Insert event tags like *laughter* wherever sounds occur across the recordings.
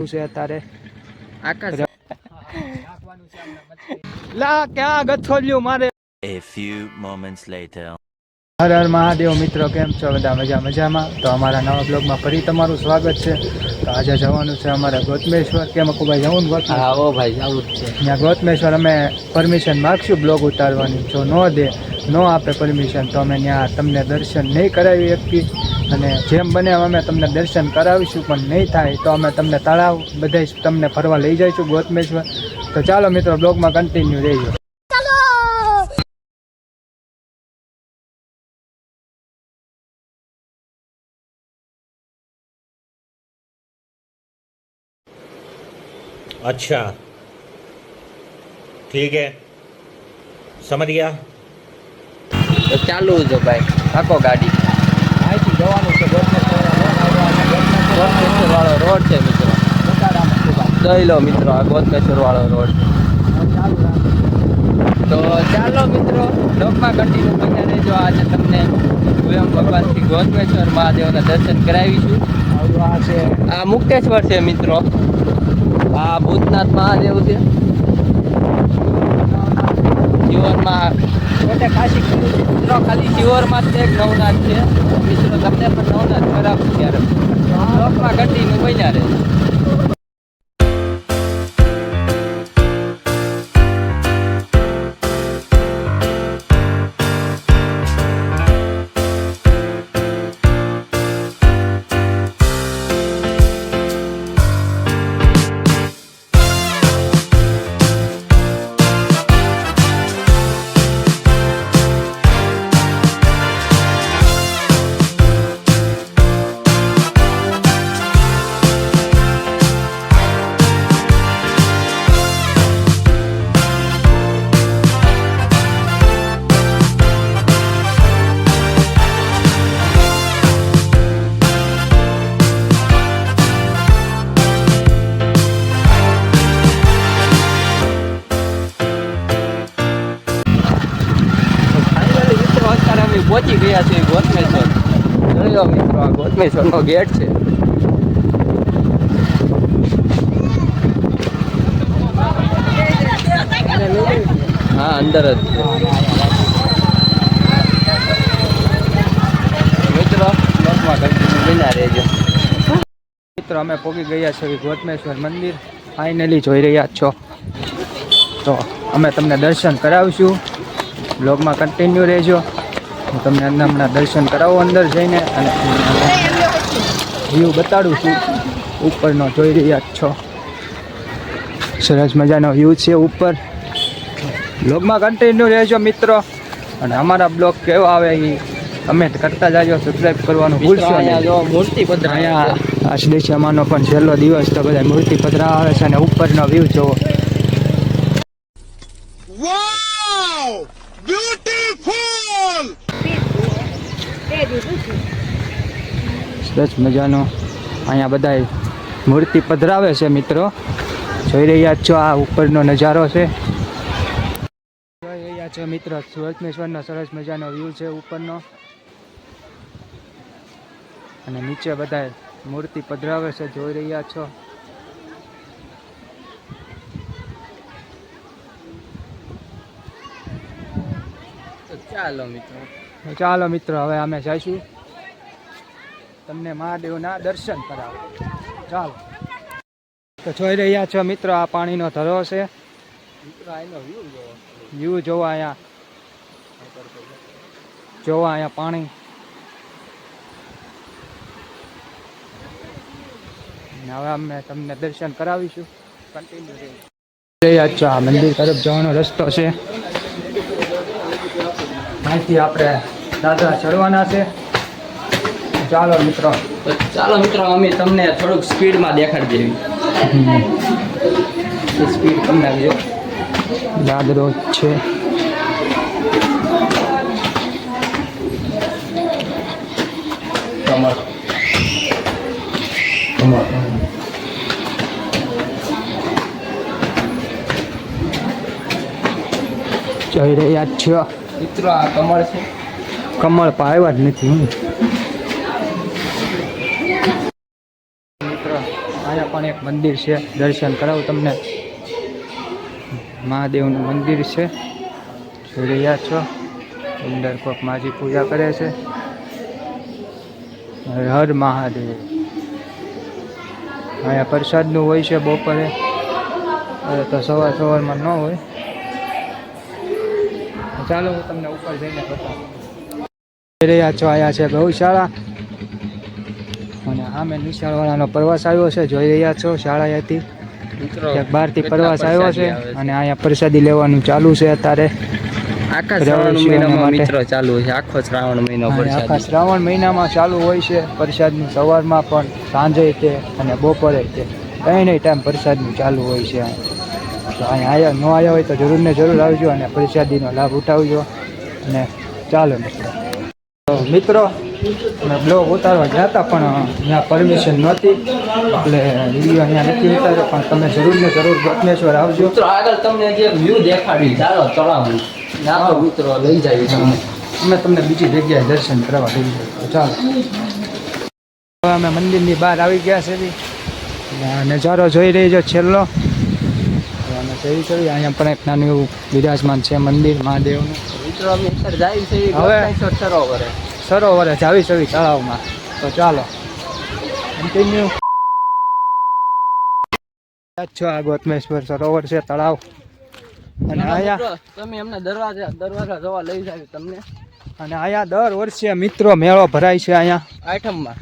શું છે અત્યારે. આકાશ. લા ક્યાં ગથોલ્યું મારે? A few moments later. Har Har Mahadev મિત્રો કેમ છો? બધા મજા મજામાં? તો અમારા નવા બ્લોગમાં ફરી તમારું સ્વાગત છે. તો આજે જવાનું છે અમારે ગોતમેશ્વર. કેમ અકુભાઈ જવું ને હા ઓ ભાઈ આવું જ છે. ત્યાં ગોતમેશ્વર અમે પરમિશન માગશું બ્લોગ ઉતારવાની. જો ન દે ન આપે પરમિશન તો અમે ત્યાં તમને દર્શન નહીં કરાવી શકીએ અને જેમ બને એમ અમે તમને દર્શન કરાવીશું પણ નહીં થાય તો અમે તમને તળાવ બધા તમને ફરવા લઈ જઈશું ગોતમેશ્વર તો ચાલો મિત્રો બ્લોગમાં કન્ટિન્યુ રહેજો अच्छा ठीक है समझ गया તો ચાલુ જો ભાઈ હાકો ગાડી અહીંથી જવાનું છે રોડ છે મિત્રો જોઈ લો મિત્રો આ ગોતમેશ્વર વાળો રોડ તો ચાલો મિત્રો લોકમાં કન્ટિન્યુ બન્યા રહેજો આજે તમને સ્વયં ભગવાન શ્રી ગોતમેશ્વર મહાદેવના દર્શન કરાવીશું આ મુક્તેશ્વર છે મિત્રો આ ભૂતનાથ મહાદેવ છે શિવરમાં પોતે કાશી મિત્રો ખાલી શિવરમાં જ એક નવનાથ છે. મિત્રો તમને પણ નવનાથ ખરાબ ત્યારે. લોકમાં ઘટીને બન્યા રહે. પહોંચી ગયા છીએ ગોતમેશ્વર. લો મિત્રો, આ ગોતમેશ્વરનો ગેટ છે. હા, અંદર જ મિત્રો બસમાં કન્ટિન્યુ બિના રહેજો. મિત્રો, અમે પહોંચી ગયા છીએ ગોતમેશ્વર મંદિર. ફાઇનલી જોઈ રહ્યા છો. તો અમે તમને દર્શન કરાવીશું. બ્લોગમાં કન્ટિન્યુ રહેજો. હું તમને અંદર હમણાં દર્શન કરાવો અંદર જઈને અને વ્યૂ બતાડું છું. ઉપરનો જોઈ રહ્યા છો. સરસ મજાનો વ્યૂ છે ઉપર. બ્લોગમાં કન્ટિન્યુ રહેજો મિત્રો. અને અમારા બ્લોગ કેવો આવે એ કમેન્ટ કરતા જાજો સબસ્ક્રાઈબ કરવાનું ભૂલશો મૂર્તિ બધા અહીંયા આશ્લેષામાંનો પણ છેલ્લો દિવસ તો બધા મૂર્તિ પધરા આવે છે અને ઉપરનો વ્યૂ જોવો. સરસ મજાનો અહીંયા બધા મૂર્તિ પધરાવે છે મિત્રો. જોઈ રહ્યા છો આ ઉપરનો નજારો છે. જોઈ રહ્યા છો મિત્રો, સુરતમેશ્વરનો સરસ મજાનો વ્યૂ છે ઉપરનો. અને નીચે બધા મૂર્તિ પધરાવે છે, જોઈ રહ્યા છો. ચાલો મિત્રો. ચાલો મિત્રો હવે અમે જઈશું. તમને મહાદેવના દર્શન કરાવો ચાલો. તો જોઈ રહ્યા છો મિત્રો આ પાણીનો ધરો છે. વ્યૂ જોવો. અહીંયા. જોવો અહીંયા પાણી. હવે અમે તમને દર્શન કરાવીશું. કન્ટિન્યુ રહ્યા છો આ મંદિર તરફ જવાનો રસ્તો છે. અહીંથી આપણે દાદરા ચડવાના છે. ચાલો મિત્રો. તો ચાલો મિત્રો અમે તમને થોડુંક સ્પીડમાં દેખાડી દેવી. સ્પીડ કમ નાખજો દાદરો છે. કમર જઈ રહ્યા છો. મિત્રો આ કમળ છે. કમળ પાવ્યા જ નથી હું મિત્રો અહીંયા પણ એક મંદિર છે. દર્શન કરાવું તમને. મહાદેવનું મંદિર છે. જોઈ રહ્યા છો. અંદર કોક માજી પૂજા કરે છે. હર મહાદેવ. અહીંયા પ્રસાદનું હોય છે બપોરે. તો સવાર સવારમાં ન હોય. ચાલો હું તમને ઉપર જઈને બતાવું. રહ્યા છો આયા છે ગૌશાળા. અને સામે નિશાળવાળાનો પ્રવાસ આવ્યો છે જોઈ રહ્યા છો શાળા હતી બહારથી પ્રવાસ આવ્યો છે અને અહીંયા પ્રસાદી લેવાનું ચાલુ છે અત્યારે. આખા શ્રાવણ મહિનામાં મિત્રો ચાલુ છે આખો શ્રાવણ મહિનો આખા શ્રાવણ મહિનામાં ચાલુ હોય છે પ્રસાદનું સવારમાં પણ સાંજે તે અને બપોરે તે નહીં ટાઈમ પ્રસાદનું ચાલુ હોય છે. તો અહીંયા ન આવ્યા હોય તો જરૂર ને જરૂર આવજો અને પ્રસાદીનો લાભ ઉઠાવજો. અને ચાલો મિત્રો. તો મિત્રો અમે બ્લોગ ઉતારવા ગયા હતા પણ ત્યાં પરમિશન નહોતી. એટલે વીડિયો અહીંયા નથી ઉતાર્યો પણ તમે જરૂર ને જરૂર ગોપનેશ્વર આવજો. મિત્રો આગળ તમને જે વ્યૂ દેખાડી ચાલો તળાવનું ના મિત્રો લઈ જાય તમને અમે તમને બીજી જગ્યાએ દર્શન કરવા લઈ જાય ચાલો. અમે મંદિરની બહાર આવી ગયા છે નજારો જોઈ રહી છો છેલ્લો. અમે જોઈ જોઈએ અહીંયા પણ એક નાનું એવું બિરાજમાન છે મંદિર મહાદેવનું. મિત્રો અમે જાય છે હવે- સરોવરે. સરોવરે જાવી સવી તળાવમાં. તો ચાલો. કન્ટિન્યુ છો આ ગોતમેશ્વર સરોવર છે તળાવ? અને અહીંયા તમે એમને દરવાજા દરવાજા જોવા લઈ જાય તમને. અને અહીંયા દર વર્ષે મિત્રો મેળો ભરાય છે અહીંયા. આઠમમાં.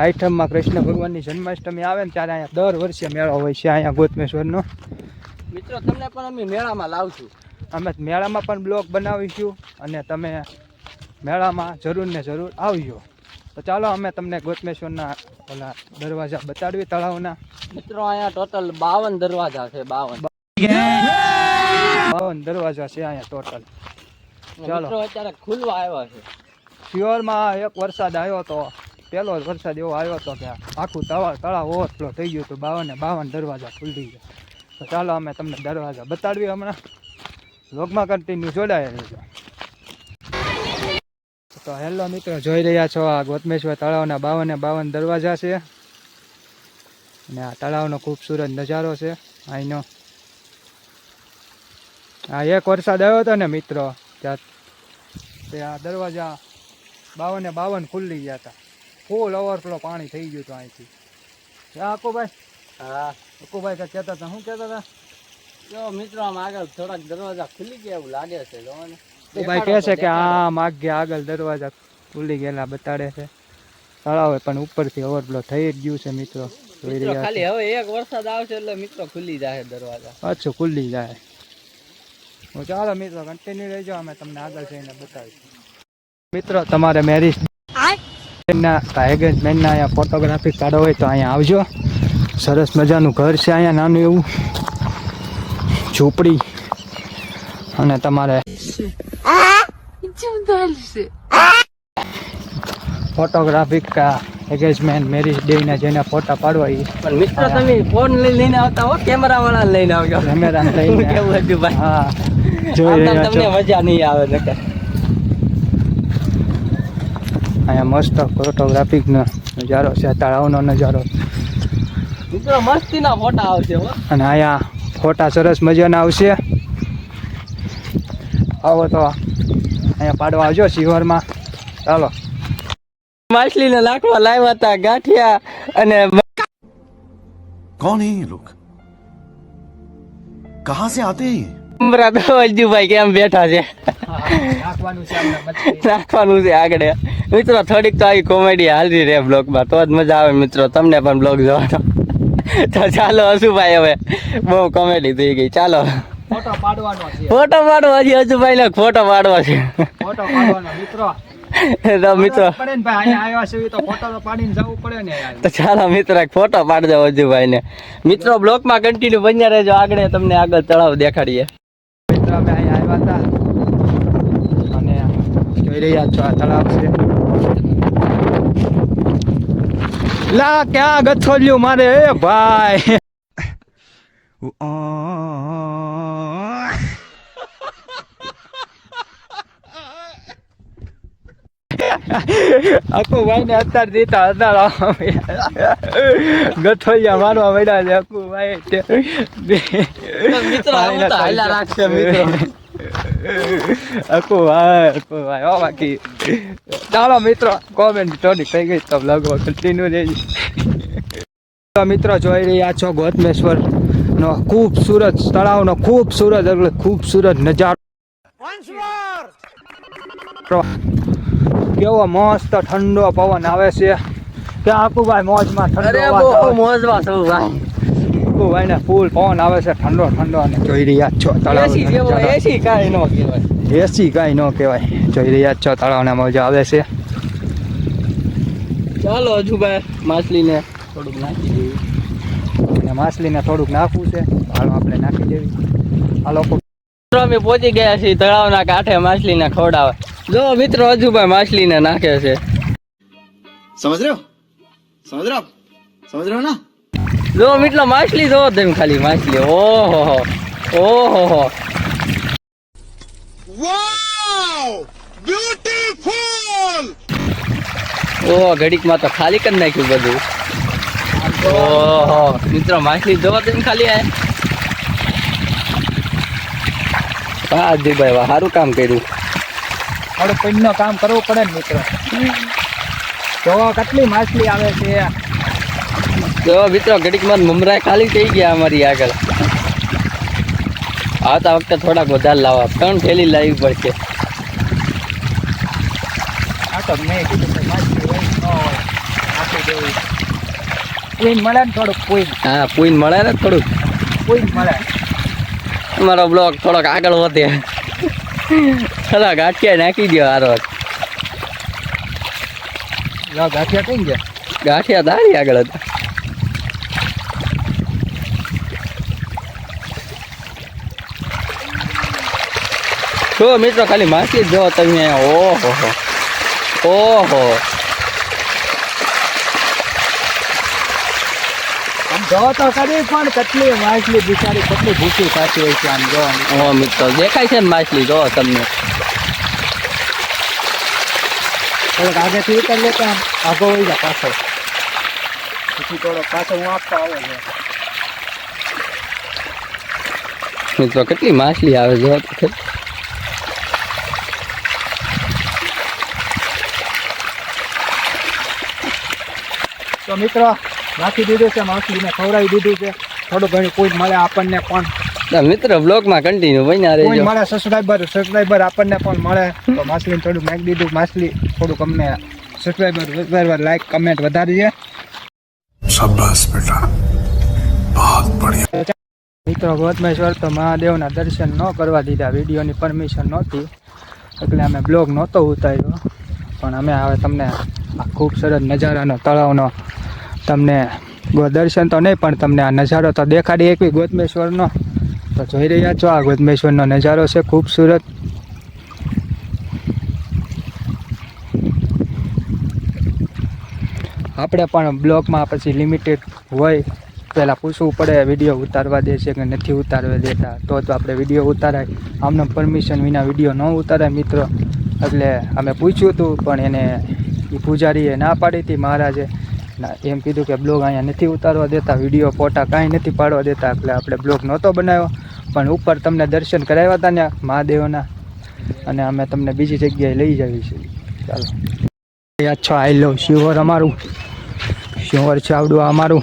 આઠમમાં કૃષ્ણ ભગવાનની જન્માષ્ટમી આવે ને ત્યારે અહીંયા દર વર્ષે મેળો હોય છે અહીંયા ગોતમેશ્વરનો. મિત્રો તમને પણ અમે મેળામાં લાવશું. અમે મેળામાં પણ બ્લોગ બનાવીશું અને તમે મેળામાં જરૂર ને જરૂર આવજો. તો ચાલો અમે તમને ગોતમેશ્વરના ઓલા દરવાજા બતાડવી તળાવના. મિત્રો અહીંયા ટોટલ બાવન દરવાજા છે બાવન. બાવન દરવાજા છે અહીંયા ટોટલ ચાલો. અત્યારે ખુલવા આવ્યા છે. પ્યોરમાં એક વરસાદ આવ્યો તો પહેલો વરસાદ એવો આવ્યો હતો કે આખું તળાવ તળાવ ઓવરફ્લો થઈ ગયું હતું. બાવન બાવન દરવાજા ખુલી ગયા. તો ચાલો અમે તમને દરવાજા બતાડવી હમણાં. લોગમાં કન્ટિન્યુ જોડાયેલ રહેજો. તો હેલો મિત્રો, જોઈ રહ્યા છો આ ગોતમેશ્વર તળાવના બાવને બાવન દરવાજા છે. અને આ તળાવનો ખૂબસૂરત નજારો છે. અહીંનો આ એક વરસાદ આવ્યો હતો ને મિત્રો, ત્યાં તે આ દરવાજા બાવને બાવન ખુલ્લી ગયા હતા. ફૂલ ઓવરફ્લો પાણી થઈ ગયું હતું અહીંથી. હા ભાઈ? હા. અકુભાઈ કાંઈક કહેતા હતા. શું કહેતા હતા? જો મિત્રો આમ આગળ થોડાક દરવાજા ખુલી ગયા એવું લાગે છે જોવાને કહે છે કે આ માગે આગળ દરવાજા ખુલી ગયેલા બતાડે છે. તળાવે પણ ઉપરથી ઓવરફ્લો થઈ જ ગયું છે મિત્રો. જોઈ રહ્યા ખાલી હવે એક વરસાદ આવશે એટલે મિત્રો ખુલી જાય દરવાજા. પાછું ખુલી જાય. ચાલો મિત્રો કન્ટિન્યુ રહેજો અમે તમને આગળ જઈને બતાવીશું. મિત્રો તમારે મેરેજ ના એગેન્જમેન્ટના અહીંયા ફોટોગ્રાફી કાઢો હોય તો અહીંયા આવજો. સરસ મજાનું ઘર છે અહીંયા નાનું એવું. ઝૂંપડી. અને તમારે ફોટોગ્રાફિક કા એગેજમેન્ટ મેરેજ ડે ના જેને ફોટા પાડવા એ પણ મિત્રો તમે ફોન લઈને આવતા હો કેમેરા વાળા લઈને આવજો. કેમેરા લઈને કેવું હતું ભાઈ? હા જોઈ રહ્યા તમને મજા નહીં આવે નકર. અહીંયા મસ્ત ફોટોગ્રાફિક નો નજારો છે તળાવનો નજારો. મિત્રો મસ્તીના ફોટા આવશે અને આયા ફોટા સરસ મજાના આવશે. આવો તો અહીંયા પાડવા આવજો શિહોરમાં. ચાલો. માછલી ને લાકવા લાવ્યા હતા ગાંઠિયા અને કોણ હે લોક કહા સે આતે અમરાભાઈ કેમ બેઠા છે? નાખવાનું છે આગળ. મિત્રો થોડીક તો આવી કોમેડી હાલતી રહે બ્લોગમાં તો જ મજા આવે મિત્રો તમને પણ બ્લોગ જોવાનો. *laughs* તો ચાલો હસુભાઈ હવે બહુ કોમેડી થઈ ગઈ. ચાલો. ફોટો પાડવાનો છે. ફોટો પાડવો હજી હસુભાઈ ને ફોટો પાડવો છે. ફોટો પાડવાનો *laughs* મિત્રો. તો મિત્રો. છે તો ચાલો મિત્ર ફોટો પાડજો હજુભાઈ ને. મિત્રો બ્લોગમાં કન્ટિન્યુ બન્યા રહેજો. આગળ તમને આગળ તળાવ દેખાડીએ. મિત્રો અમે અહીંયા આવ્યા હતા. અને જોઈ રહ્યા છો આ તળાવ છે. લા, ક્યાં ગથોલ્યું મારે? ભાઈ. અકુભાઈ ને અત્યારે જીતા અત્યારે ગઠોલિયા મારવા મળ્યા છે અકુભાઈ મિત્રો રાખશે તો હાલ્યા ભાઈ આખું ભાઈ અકુભાઈ બાકી ચાલો મિત્રો કોમેન્ટ ટોનિક થઈ ગઈ તો બ્લોગમાં કન્ટિન્યુ રહેજો મિત્રો જોઈ રહ્યા છો ગોતમેશ્વર નો ખૂબસૂરત તળાવનો ખૂબસૂરત એટલે ખૂબસૂરત નજારો કેવો મસ્ત ઠંડો પવન આવે છે કે આકુભાઈ મોજમાં ઠંડો મોજમાં છું ભાઈ તડકો વાયને પવન આવે છે ઠંડો ઠંડો અને જોઈ રહ્યા છો તળાવ એસી કાંઈ ન કહેવાય. એસી કાંઈ ન કહેવાય. જોઈ રહ્યા છો તળાવને મજા આવે છે. ચાલો હજુભાઈ માછલીને થોડુંક નાખી દેવી. માછલીને થોડુંક નાખવું છે. હાલો આપણે નાખી દેવી. હાલો લોકો અમે પહોંચી ગયા છીએ તળાવના કાંઠે માછલીને ખવડાવે જો મિત્રો હજુભાઈ માછલીને નાખે છે. સમજ રહ્યો? સમજ રહ્યો? સમજ રહ્યો ના? જો મિત્રો માછલી જો તેમ ખાલી માછલી ઓહો હો ઓહો હો ઓહો ઘડીકમાં તો ખાલી કરી નાખ્યું બધું. ઓહો મિત્રો માછલી જો તેમ ખાલી આ. વાહ અજયભાઈ વાહ સારું કામ કર્યું. થોડું પુણ્યનું કામ કરવું પડે ને મિત્રો. જોવો કેટલી માછલી આવે છે. જો મિત્રો ઘડીકમાં મમરા ખાલી થઈ ગયા અમારી આગળ. આવતા વખતે થોડાક વધારે લાવવા. ત્રણ થેલી લાવવી પડશે. તો હા પૂઈને મળે ને થોડુંક? અમારો બ્લોક થોડોક આગળ વધે. થોડાક ગાંઠિયા નાખી દો આ લો ગાંઠિયા કઈ ગયા? ગાંઠિયા દારી આગળ હતા. તો મિત્રો ખાલી માછલી જ જો તમે ઓહો ઓહો. જો તો કરી પણ કેટલી માછલી બિચારી કેટલી ભૂખી થતી હોય છે આમ જો. મિત્રો દેખાય છે ને માછલી? જો તમને. થોડોક આગેથી ઉતર લેતા આગો હોય જા પાછો પછી પાછો હું આપતો આવે છે મિત્રો કેટલી માછલી આવે જો તો મિત્રો નાખી દીધું છે માછલીને ખવડાવી દીધું છે. થોડું ઘણું કોઈ મળે આપણને પણ. મિત્ર બ્લોગમાં કન્ટિન્યુ બન્યા રહેજો. મળે સબસ્ક્રાઈબર સબસ્ક્રાઈબર આપણને પણ મળે. તો માછલીને થોડું નાખી દીધું માછલી થોડુંક અમને સબસ્ક્રાઈબર સબસ્ક્રાઈબર લાઈક કમેન્ટ વધારી મિત્રો, ગોતમેશ્વર તો મહાદેવના દર્શન ન કરવા દીધા, વિડીયોની પરમિશન નહોતી. એટલે અમે બ્લોગ નહોતો ઉતાર્યો. પણ અમે હવે તમને આ ખૂબ નજારાનો, તળાવનો તમને દર્શન તો નહીં, પણ તમને આ નજારો તો દેખાડી એકવી ગોતમેશ્વરનો. તો જોઈ રહ્યા છો, આ ગોતમેશ્વરનો નજારો છે ખૂબસૂરત. આપણે પણ બ્લોકમાં પછી લિમિટેડ હોય. પહેલાં પૂછવું પડે, વીડિયો ઉતારવા દે છે કે નથી ઉતારવા દેતા? તો જ આપણે વીડિયો ઉતારાય. આમને પરમિશન વિના વીડિયો ન ઉતારાય મિત્રો. એટલે અમે પૂછ્યું હતું, પણ એને એ પૂજારીએ ના પાડી હતી મહારાજે. એમ કીધું કે બ્લોગ અહીંયા નથી ઉતારવા દેતા, વીડિયો ફોટા કાંઈ નથી પાડવા દેતા. એટલે આપણે બ્લોગ નહોતો બનાવ્યો. પણ ઉપર તમને દર્શન કરાવ્યા હતા ને મહાદેવના. અને અમે તમને બીજી જગ્યાએ લઈ જઈએ છીએ. ચાલો. અચ્છા આઈ લવ શિવર અમારું. શિવર ચાવડું અમારું.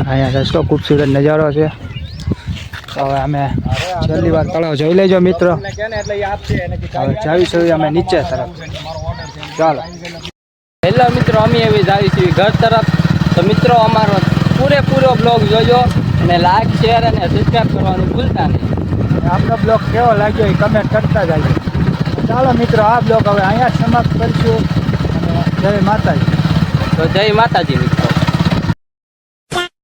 અહીંયા રસ્તો ખૂબસૂરત નજારો છે. તો હવે અમે છેલ્લી વાર તળાવ જોઈ લેજો મિત્રો. હવે જાવીશું અમે નીચે તરફ. ચાલો. હેલો મિત્રો અમે એવી જાવી છીએ ઘર તરફ. તો મિત્રો અમારો પૂરેપૂરો બ્લોગ જોજો અને લાઈક શેર અને સબસ્ક્રાઈબ કરવાનું ભૂલતા નહીં. આપણો બ્લોગ કેવો લાગ્યો એ કમેન્ટ કરતા જાય ચાલો મિત્રો આ બ્લોગ હવે અહીંયા સમાપ્ત કરીશું. જય માતાજી. તો જય માતાજી